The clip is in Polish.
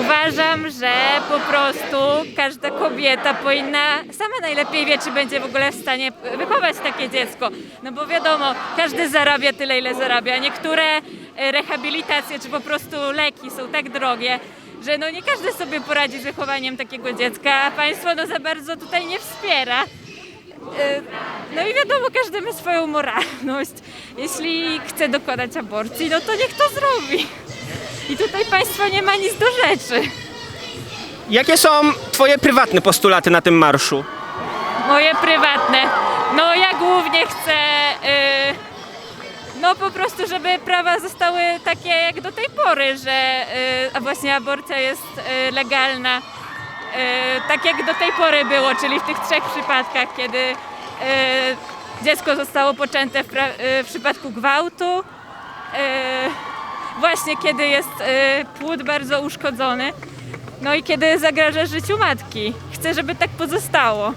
Uważam, że po prostu każda kobieta powinna, sama najlepiej wie, czy będzie w ogóle w stanie wychować takie dziecko. No bo wiadomo, każdy zarabia tyle, ile zarabia. Niektóre e, rehabilitacje, czy po prostu leki są tak drogie, że no nie każdy sobie poradzi z wychowaniem takiego dziecka, a państwo no za bardzo tutaj nie wspiera. E, No i wiadomo, każdy ma swoją moralność. Jeśli chce dokonać aborcji, no to niech to zrobi. I tutaj państwo nie ma nic do rzeczy. Jakie są twoje prywatne postulaty na tym marszu? Moje prywatne. No ja głównie chcę, y, no po prostu, żeby prawa zostały takie jak do tej pory, że y, a właśnie aborcja jest y, legalna. Y, tak jak do tej pory było, czyli w tych trzech przypadkach, kiedy y, dziecko zostało poczęte w, pra- y, w przypadku gwałtu, y, właśnie kiedy jest y, płód bardzo uszkodzony, no i kiedy zagraża życiu matki. Chcę, żeby tak pozostało.